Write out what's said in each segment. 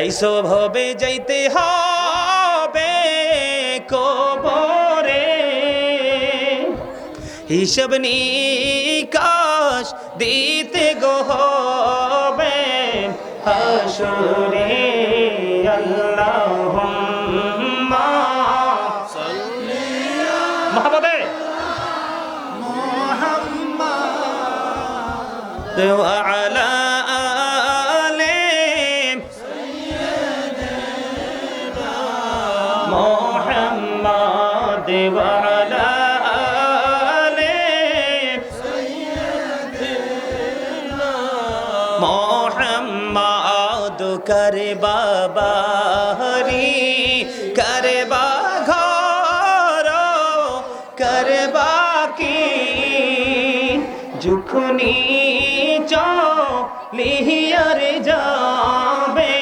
এইসো ভবে যাইতে হবে কবরে। হিসব নিকাশ দিতে গো হবে হাসরে আল্লাহুম্মা। মহাবদে। বাহারি। করে বা ঘর করে বাকি যুখনি চলিহিয়ার যাবে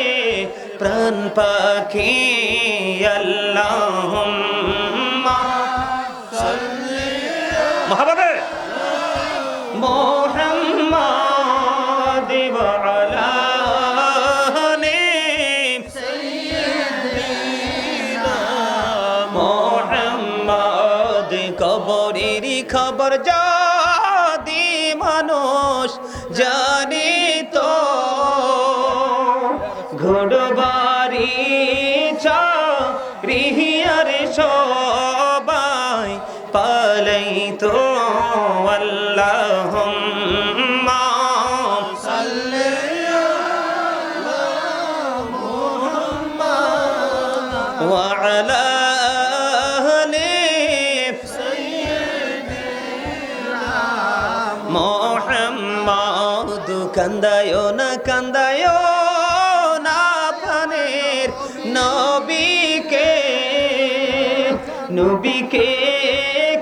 প্রাণ পাখি আল্লাহ মহাভারত যদি মানুষ জানি তো। ঘোড়বাড়ি রিহিয়ার সবাই পালাই তো। আল্লাহ কান্দায় না কান্দায় না পানের নবীকে। নবীকে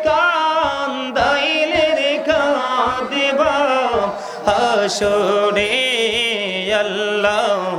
কান্দাইলে রে কাঁদেব হাসরে আল্লাহ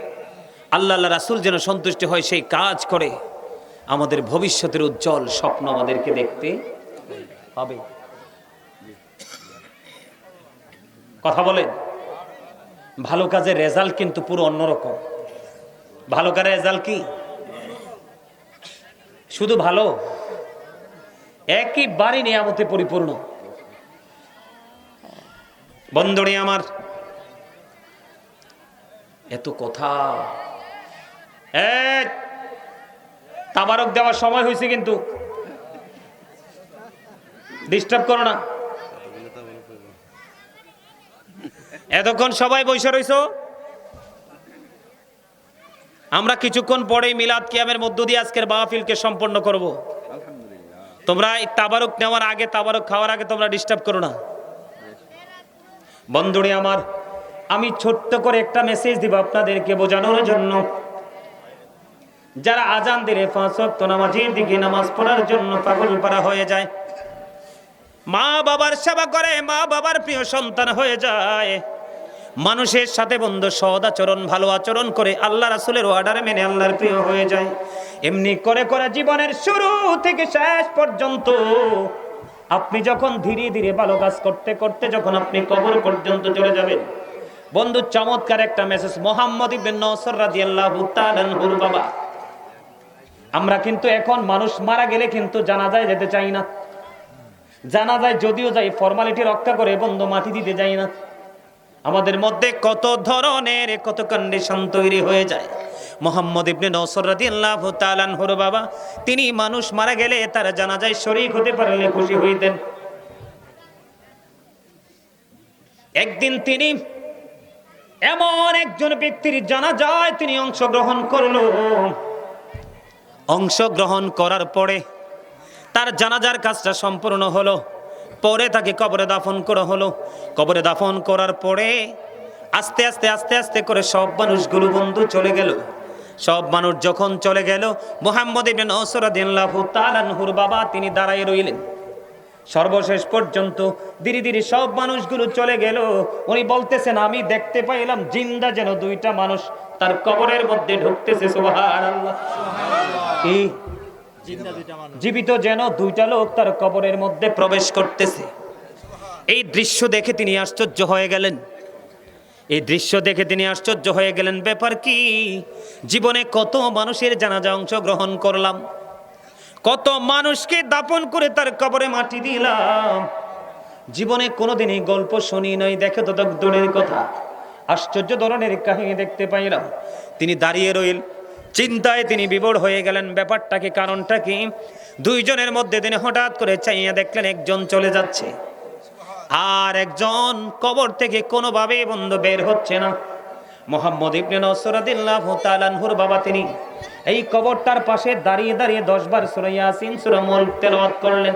আল্লাহ আল্লাহ রাসুল যেন সন্তুষ্ট হয় সেই কাজ করে, আমাদের ভবিষ্যতের উজ্জ্বল স্বপ্ন আমাদেরকে দেখতে হবে। কথা বলেন, ভালো কাজের রেজাল্ট কিন্তু পুরো অন্যরকম। ভালো কাজের রেজাল্ট কি? শুধু ভালো একইবারে নিয়ামতে পরিপূর্ণ। বন্ধনে আমার, এত কথা তাবারক দেওয়ার সময় হয়েছে কিন্তু। ডিস্টার্ব করো না। এতক্ষণ সবাই বসে রইছ? আমরা কিছুক্ষণ পরেই মিলাদ কিয়ামের মধ্য দিয়ে আজকের মাহফিলকে সম্পন্ন করব। তোমরা এই তাবারক নেওয়ার আগে তাবারক খাওয়ার আগে তোমরা ডিস্টার্ব করো না। বন্ধুরে আমার আমি ছোট্ট করে একটা মেসেজ দিব আপনাদেরকে বোঝানোর জন্য। যারা আজান দিলে পাঁচ ওয়াক্ত নামাজের দিকে নামাজ পড়ার জন্য পাগল পারা হয়ে যায়। মা বাবার সেবা করে, মা বাবার প্রিয় সন্তান হয়ে যায়। মানুষের সাথে বন্ধু সদ আচরণ, ভালো আচরণ করে আল্লাহ রাসুলের অর্ডার মেনে আল্লাহর প্রিয় হয়ে যায়। এমনি করে করে জীবনের শুরু থেকে শেষ পর্যন্ত আপনি যখন ধীরে ধীরে ভালো কাজ করতে করতে যখন আপনি কবর পর্যন্ত চলে যাবেন, বন্ধু চমৎকার একটা মেসেজ মোহাম্মদ ইবনে নসর তাআলা আনহুর বাবা। আমরা কিন্তু এখন মানুষ মারা গেলে কিন্তু জানাজায় যেতে চাই না। জানাজায় যদিও যাই ফর্মালিটি রক্ষা করে বন্ধ মাটি দিতে যাই না। আমাদের মধ্যে কত ধরনের, কত কন্ডিশন তৈরি হয়ে যায়। মোহাম্মদ ইবনে নসর তাআলা আনহুর বাবা, তিনি মানুষ মারা গেলে তার জানাজায় শরীক হতে পারলে খুশি হইতেন। একদিন তিনি এমন একজন ব্যক্তির জানা যায় তিনি অংশগ্রহণ করল। অংশগ্রহণ করার পরে তার জানাজার কাজটা সম্পূর্ণ হলো। পরে তাকে কবরে দাফন করা হলো। কবরে দাফন করার পরে আস্তে আস্তে আস্তে আস্তে করে সব মানুষগুলো বন্ধু চলে গেল। সব মানুষ যখন চলে গেল, মোহাম্মদ বাবা তিনি দাঁড়ায় রইলেন। সর্বশেষ পর্যন্ত ধীরে ধীরে সব মানুষগুলো চলে গেল। উনি বলতেছেন, আমি দেখতে পাইলাম জিন্দা যেন দুইটা মানুষ তার কবরের মধ্যে ঢুকতেছে কি? জীবিত যেন দুইটা লোক তার কবরের মধ্যে প্রবেশ করতেছে। এই দৃশ্য দেখে তিনি আশ্চর্য হয়ে গেলেন। এই দৃশ্য দেখে তিনি আশ্চর্য হয়ে গেলেন ব্যাপার কি? জীবনে কত মানুষের জানাজা অংশগ্রহণ করলাম। কত মানুষকে দাপন করে তার কবরে মাটি দিলাম। জীবনে কোনোদিনই গল্প শুনি নাই দেখে তো দূরের কথা। আশ্চর্য ধরনের কাহিনী দেখতে পাইলাম। তিনি দাঁড়িয়ে রইল। চিন্তায় তিনি বিবর হয়ে গেলেন। ব্যাপারটা কি কারণটা কি? দুইজনের মধ্যে তিনি হঠাৎ করে চাইয়া দেখলেন একজন চলে যাচ্ছে। আর একজন কবর থেকে কোনোভাবে বন্ধ বের হচ্ছে না। মোহাম্মদ ইবনে নসরাদিল্লাহ তালানহুর বাবা তিনি এই কবরটার পাশে দাঁড়িয়ে দাঁড়িয়ে দশ বার সুরা ইয়াসিন, সুরা তেলাওয়াত করলেন।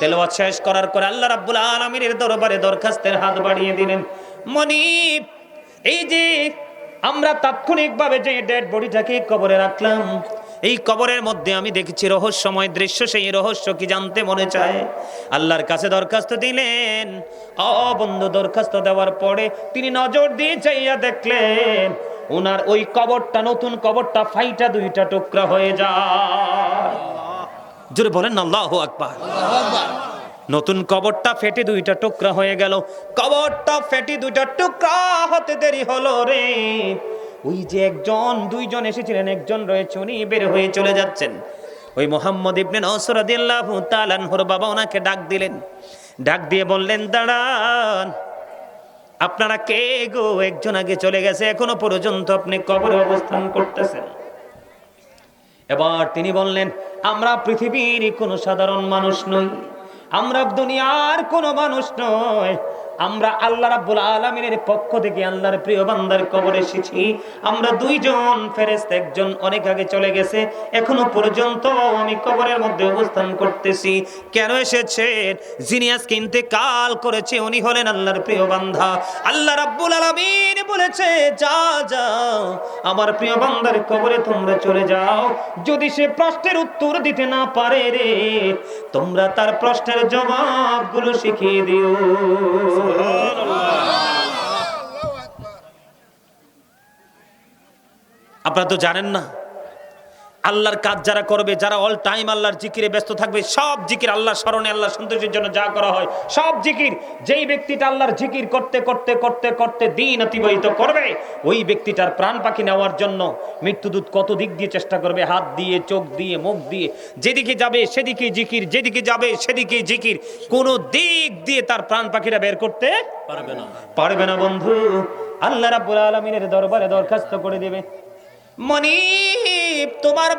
তেলাওয়াত শেষ করার পর আল্লাহ রাব্বুল আলামিনের দরবারে দরখাস্তের হাত বাড়িয়ে দিলেন। মনিব এই যে আমরা তাৎক্ষণিকভাবে যে ডেড বডিটাকে কবরে রাখলাম, এই কবরের মধ্যে আমি দেখেছি রহস্যময় দৃশ্য, সেই রহস্য কি জানতে মনে চায়? আল্লাহর কাছে দরখাস্ত দিলেন। অবন্ধ দরখাস্ত দেওয়ার পরে তিনি নজর দিয়ে চাইয়া দেখলেন, ওনার ওই কবরটা, নতুন কবরটা, ফাইটা দুইটা টুকরা হয়ে যায়। জোরে বলেন, আল্লাহ আকবার। নতুন কবরটা ফেটে দুইটা টুকরা হয়ে গেল। কবরটা ফেটে দুইটা টুকরা হতে দেরি হলো রে। ওই যে একজন, দুইজন এসেছিলেন, একজন রয়েছে, উনি বের হয়ে চলে যাচ্ছেন। ওই মোহাম্মদ ইবনে নসরাদিল্লাহু তাআলার বাবা ওনাকে ডাক দিলেন। ডাক দিয়ে বললেন, দাঁড়ান, আপনারা কে গো? একজন আগে চলে গেছে, এখনও পর্যন্ত আপনি কবরে অবস্থান করতেছেন। এবার তিনি বললেন, আমরা পৃথিবীর কোনো সাধারণ মানুষ নই। আমরা দুনিয়ার কোনো মানুষ নয় আমরা আল্লাহ রাব্বুল আলামিনের পক্ষ থেকে আল্লাহর প্রিয় বান্দার কবরে এসেছি। আমরা দুইজন ফেরেশতা, একজন অনেক আগে চলে গেছে। এখনও পর্যন্ত আমি কবরের মধ্যে অবস্থান করতেছি। কেন এসেছেন? যিনি আজকে ইন্তেকাল করেছে, উনি হলেন আল্লাহর প্রিয় বান্দা। আল্লাহ রাব্বুল আলামিন বলেছে, যা যাও আমার প্রিয় বান্দার কবরে তোমরা চলে যাও। যদি সে প্রশ্নের উত্তর দিতে না পারে রে, তোমরা তার প্রশ্নের জবাবগুলো শিখিয়ে দিও। আপনারা তো জানেন না। আল্লাহর কাজ যারা করবে যারা অল টাইম আল্লাহর জিকিরে ব্যস্ত থাকবে সব জিকির আল্লাহ স্মরণে আল্লাহ সন্তোষের জন্য যা করা হয় সব জিকির যেই ব্যক্তিটা আল্লাহর জিকির করতে করতে করতে করতে দিন অতিবাহিত করবে ওই ব্যক্তিটার প্রাণ পাখি নেওয়ার জন্য মৃত্যুদূত কত দিক দিয়ে চেষ্টা করবে? হাত দিয়ে চোখ দিয়ে মুখ দিয়ে যেদিকে যাবে সেদিকে জিকির যেদিকে যাবে সেদিকে জিকির কোন দিক দিয়ে তার প্রাণ পাখিরা বের করতে পারবে না। পারবে না বন্ধু। আল্লাহ রাব্বুল আলামিনের দরবারে দরখাস্ত করে দেবে। মনিব তোমার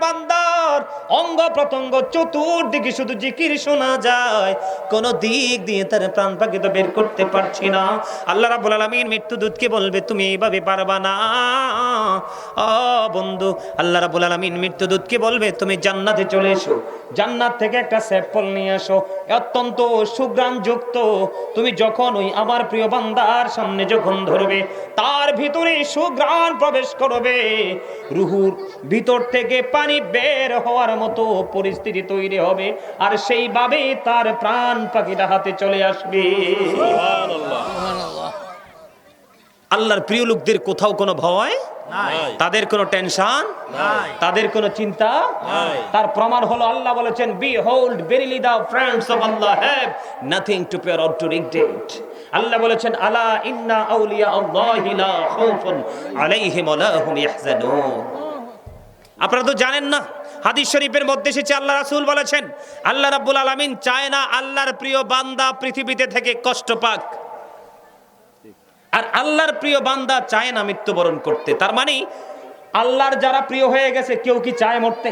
বান্দার অঙ্গ প্রত্যঙ্গ চতুর্দিকে শুধু জিকির শোনা যায়। কোন দিক দিয়ে তার প্রাণ পাখি তো বের করতে পারছি না। আল্লাহ রাব্বুল আলামিন মৃত্যু দূতকে বলবে, তুমি এইভাবে পারবা না। ও বন্ধু, আল্লাহ রাব্বুল আলামিন মৃত্যু দূতকে বলবে, তুমি জান্নাতে চলে এসো। জান্নাত থেকে একটা স্যাম্পল নিয়ে আসো। অত্যন্ত সুগ্রাণ যুক্ত তুমি যখন ওই আমার প্রিয় বান্দার সামনে যখন ধরবে, তার ভিতরে সুগ্রাণ প্রবেশ করবে। রুহুর ভিতর থেকে পানি বের হওয়ার মতো পরিস্থিতি তৈরি হবে আর সেইভাবে তার প্রাণ পাখিটা হাতে চলে আসবে। আল্লাহর প্রিয় লোকদের কোথাও কোনো ভয়? তাদের কোনো টেনশন? তাদের কোনো চিন্তা? তার প্রমাণ হলো আল্লাহ বলেছেন behold verily the friends of Allah have nothing to fear or to regret আল্লাহ বলেছেন আলা ইন্না আউলিয়া আল্লাহি লা খাউফুন আলাইহিম ওয়া লা হুম ইয়াহজানুন. আপনারা তো জানেন না হাদিস শরীফের মধ্যে এসেছে, আল্লাহ রাসুল বলেছেন, আল্লাহ রাব্বুল আলামিন চায় না আল্লাহর প্রিয় বান্দা পৃথিবীতে থেকে কষ্ট পাক। আর আল্লাহর প্রিয় বান্দা চায় না মৃত্যুবরণ করতে। তার মানে আল্লাহর যারা প্রিয় হয়ে গেছে, কেউ কি চায় মরতে?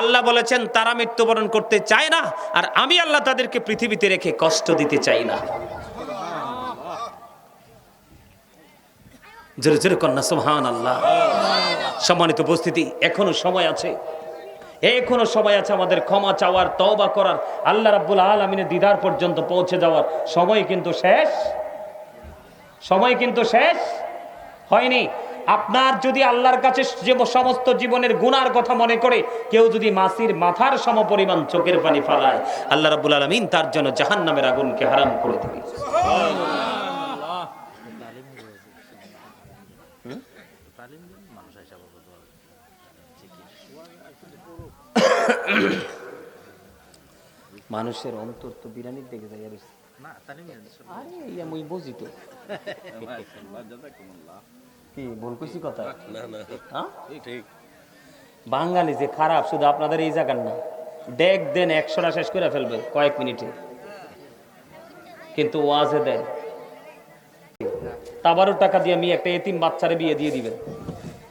আল্লাহ বলেছেন, তারা মৃত্যুবরণ করতে চায় না, আর আমি আল্লাহ তাদেরকে পৃথিবীতে রেখে কষ্ট দিতে চাই না। জোরে জোরে কন্যা সুবহান আল্লাহ সম্মানিত উপস্থিতি, এখনও সময় আছে। এখনও সময় আছে আমাদের ক্ষমা চাওয়ার, তওবা করার, আল্লাহ রাব্বুল আলমিনের দিদার পর্যন্ত পৌঁছে যাওয়ার। সময় কিন্তু শেষ। সময় কিন্তু শেষ। হয়নি। আপনার যদি আল্লাহর কাছে সমস্ত জীবনের গুনার কথা মনে করে, কেউ যদি মাসির মাথার সমপরিমাণ চোখের পানি ফালায়, আল্লাহ রাব্বুল আলমিন তার জন্য জাহান্নামের আগুনকে হারাম করে দেবে। মানুষের অন্তর তো বিরানির দিকে যাই আর আরে এই আমি বুঝি তো। কি ভুল কইছি কথা? হ্যাঁ? বাঙালি যে খারাপ শুধু আপনাদের এই জায়গার না। ডেক দেন একশোটা শেষ করে ফেলবে কয়েক মিনিটে। কিন্তু ওয়াজে দেন। তাবারও টাকা দিয়ে আমি একটা এতিম বাচ্চারে বিয়ে দিয়ে দিবেন।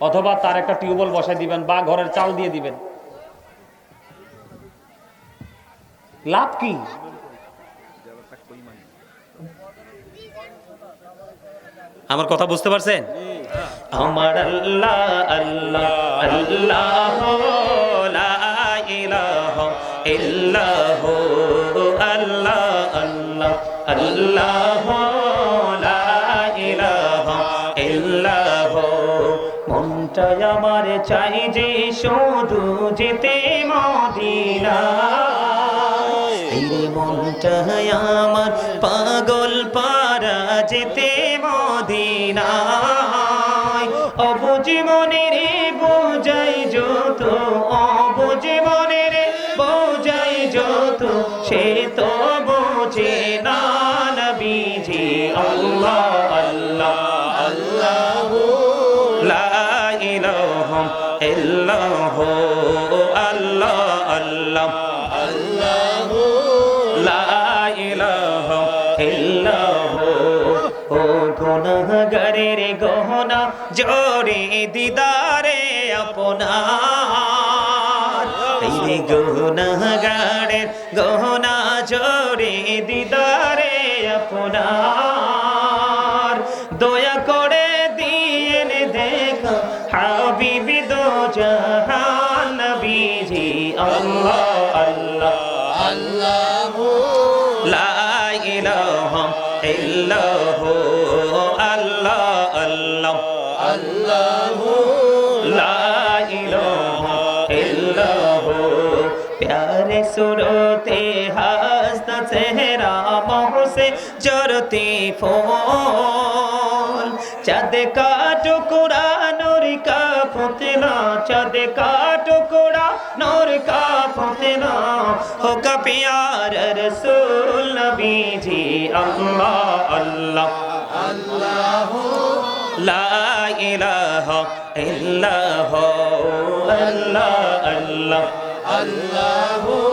অথবা তার একটা টিউবওয়েল বসাই দিবেন বা ঘরের চাল দিয়ে দিবেন। লাভ কি? আমার কথা বুঝতে পারছেন? আমার আল্লাহ আল্লাহ আল্লাহ আল্লাহ আল্লাহ আল্লাহ আমার চাই যে শুধু যেতে মদিনা। মনটা আমার পাগল পারা যেতে মদিনায়। অবুঝ মনের বোঝাই যত অবুঝ মনের বোঝাই যত, সে তো বোঝে না বিজে আল্লাহ। জোরে দিদারে আপনার। রে গুনাহগারের গহনা জোরে দিদারে আপনার। দয়া করে দিয়েন দেখা হাবিবি দো জাহান আল্লাহ আল্লাহ। সুরতে হাসত চেহারা মোহসে জরতে ফোন চাঁদ কা টুকুরা নূর কা ফুতলা চাঁদ কা টুকুরা নূর কা ফুতলা হো কা পিয়ার রসুল নবী জি আল্লাহ আল্লাহ। লা ইলাহা ইল্লাহু আল্লাহ আল্লাহ। আল্লাহু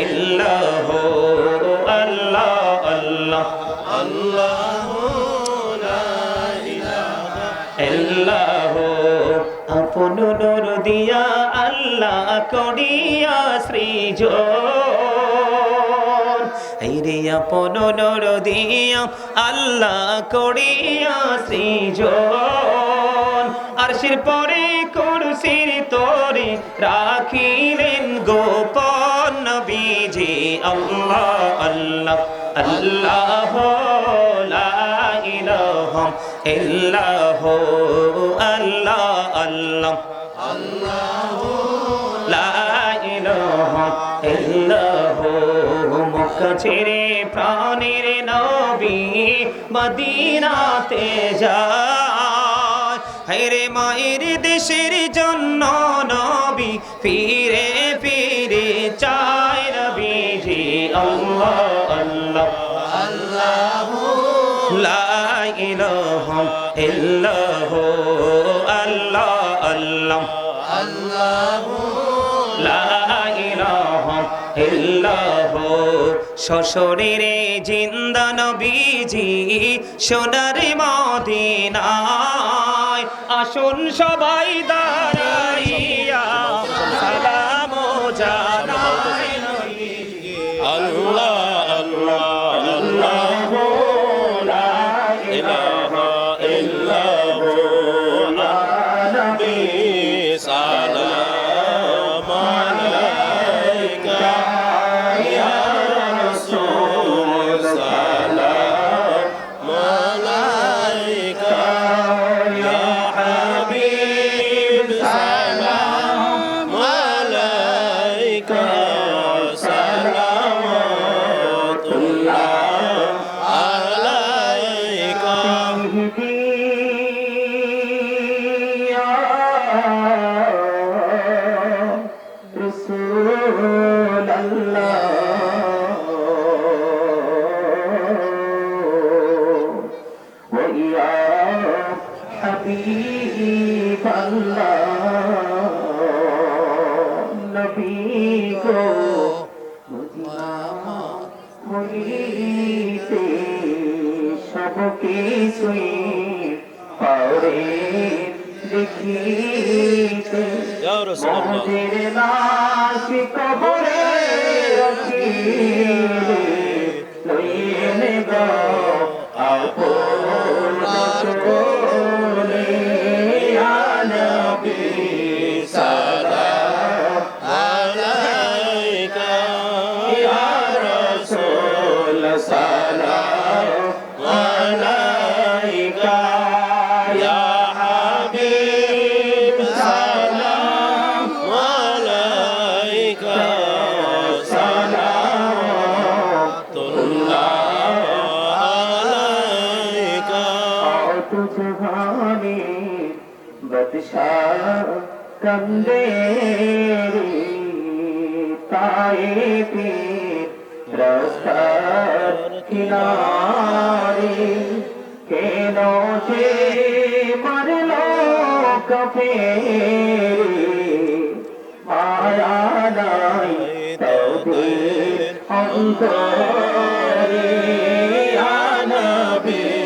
ইল্লাহ আল্লাহ আল্লাহ আল্লাহ আপন নূর দিয়া আল্লাহ করিয়া সৃজন। এই আপন নূর দিয়া আল্লাহ করিয়া সৃজন। আরশের পরে কুরসির তোরে রাখিলেন গোপন নবীজি। আল্লাহ আল্লাহ আল্লাহ, লা ইলাহা ইল্লাহ, আল্লাহ আল্লাহ, লা ইলাহা ইল্লাহ। মক্কা ছেড়ে প্রাণের নবী মদিনাতে যায় হাইরে মায়ের দেশের জন্য নবি, ফিরে ফিরে চায় রবি জি আল্লাহ আল্লাহ। আল্লাহ লা ইলাহা আল্লাহ আল্লাহ আল্লাহ। লা ইলাহা শ্বশুরের জিন্দা নবীজি, সোনার মদিনা। আসুন সবাই দাঁড়ায়। সহজের লাশ কবরে রাখি। যে মরল কপের মায়াদাই তবে অন্তরে আনবে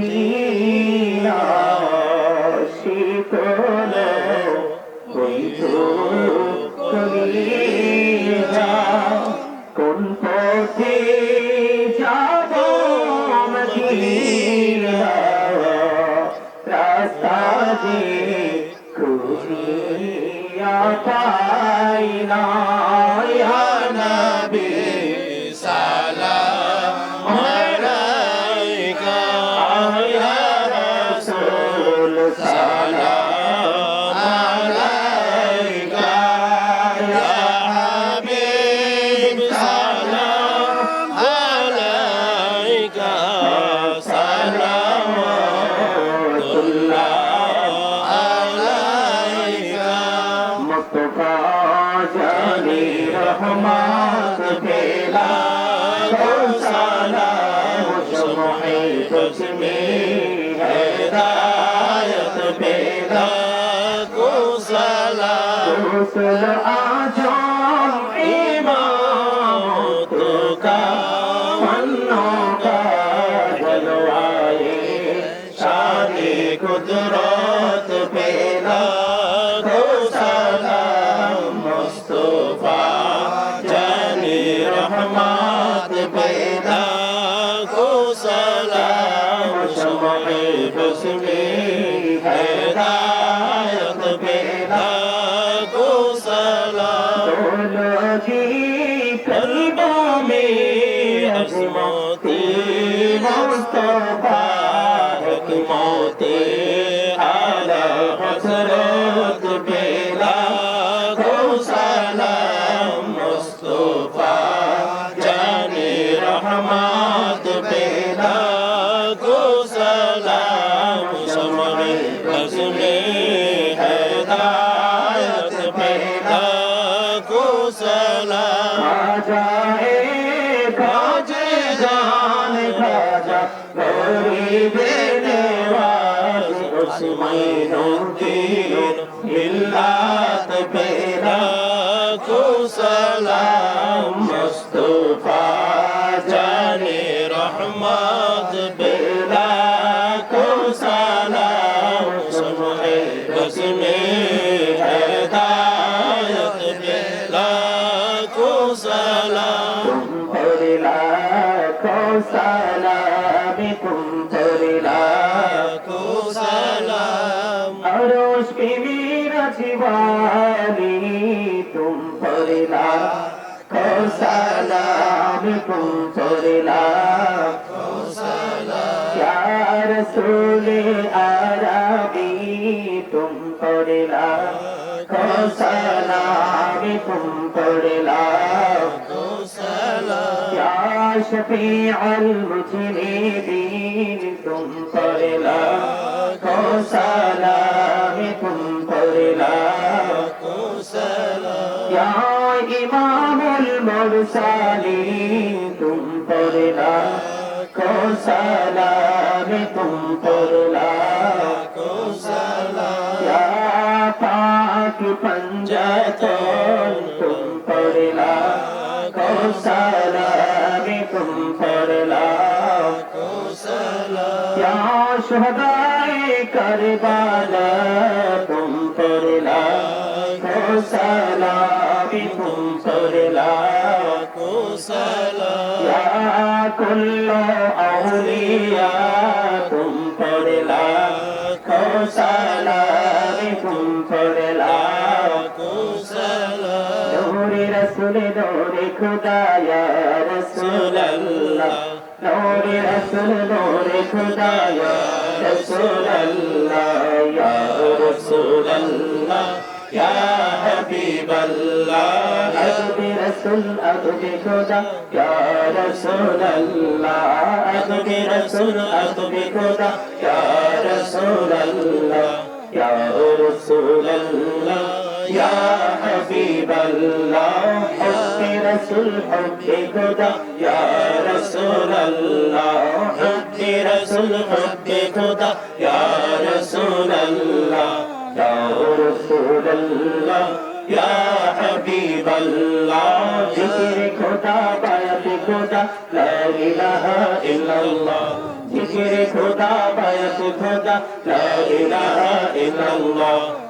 me. तुझ में हिदायत मेरा गुसला गुसल आजा てあらはつらて سلام قنبر لك سلام قنبر لك سلام أروش كبير جبالي تنبر لك سلام قنبر لك سلام يا رسول عربي تنبر لك سلام قنبر شفيع المذنبين تم پر لا کو سلام تم پر لا کو سلام يا امام المرسلين تم پر لا کو سلام تم پر لا کو سلام يا پاک پنجتوں করলা কো সালামিকুম করলা। কো সালাম ইয়া শুহদায়ে করবালা তুম করলা। কো সালামিকুম করলা। কো সালাম رسول نور خدا یا رسول اللہ نور رسول نور خدا یا رسول اللہ یا رسول اللہ یا حبیب اللہ عبد رسول عبد خدا یا رسول اللہ عبد رسول عبد خدا یا رسول اللہ یا رسول اللہ يا حبيب الله حب رسول حب خدا يا رسول الله حب رسول حب خدا يا رسول الله يا رسول الله يا حبيب الله ذكر خدا بيت خدا لا إله إلا الله ذكر خدا بيت خدا لا إله إلا الله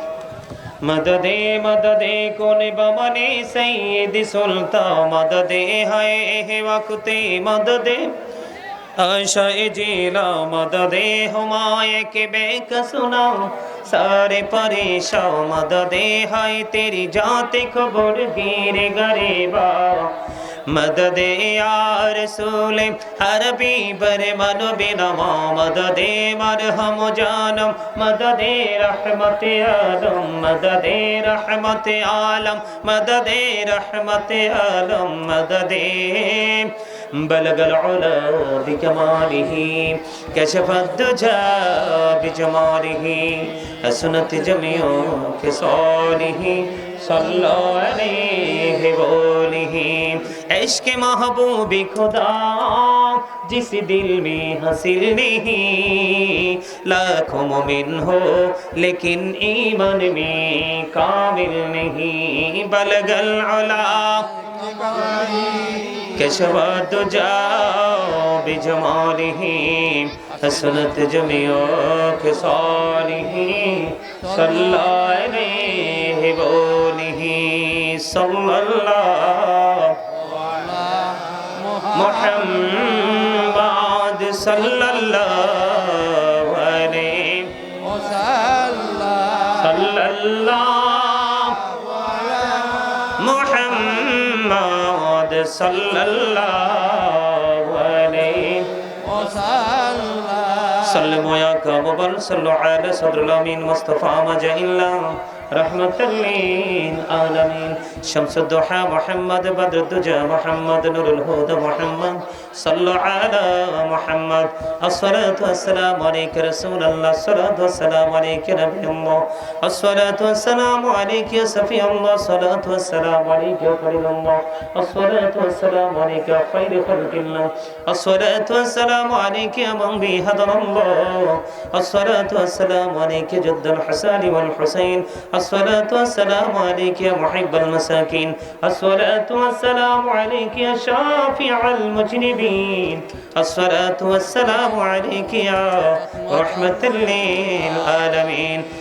মদদে মদদে, কোন বমনে সৈয়দ সুলতা মদদে হয় ওয়াক্তে মদদে। আশায় জিলা মদদে হুমায় কে বেক সুনাও, সারে পরেশ মদদে হয় তেরি জাতে খবর গির গরিবা মদদে আর সুলে আরবি বর মানবি নম, মদদে মরহম জানম, মদদে রহমতে আলম, মদদে রহমতে আলম, মদদে রহমতে আলম, মদদে بلغ العلا بكماله كشف الدجى بجماله حسنت جميع خصاله صلى عليه وآله عشق محبوب خدا جس دل میں حاصل نہیں لاکھوں مومن ہو لیکن ایمان میں کامل نہیں بلغ العلا কেশবত যাও বিজমারিহি হসনত জমিও খেসারিহি সল্লাহ বলিহি সল্লাল্লাহ মোহাম্মদ সল্লাল্লাহ আলাইহি ওয়াসাল্লাম সল্লাল্লাহ sallallahu alaihi wasallam sallu ya kabul sallu ala sadrul amin mustafa majallah রহমতুল্লিন আলমিন। শামসুদ্দোহা মোহাম্মদ বদরুদ্দুজা মোহাম্মদ, নুরুল হুদ মোহাম্মদ সাল্লু আলা মোহাম্মদ। আসসালাতু আসসালামু আলাইকা রাসূলুল্লাহ সাল্লাতু আসসালামু আলাইকা নবিয়্লাহ আসসালাতু আসসালামু আলাইকা সফিয়্লাহ সাল্লাতু আসসালামু আলাইকা খলিলুল্লাহ আসসালাতু আসসালামু আলাইকা খাইরু খলকিল্লাহ। আসসালাতু আসসালামু আলাইকা মামবি হাদাল্লাহ আসসালাতু আসসালামু আলাইকা জদ্দুল হাসানি ওয়াল হুসাইন। الصلاة والسلام عليك يا محب المساكين. الصلاة والسلام عليك يا شافع المجنبين. الصلاة والسلام عليك يا رحمة للعالمين.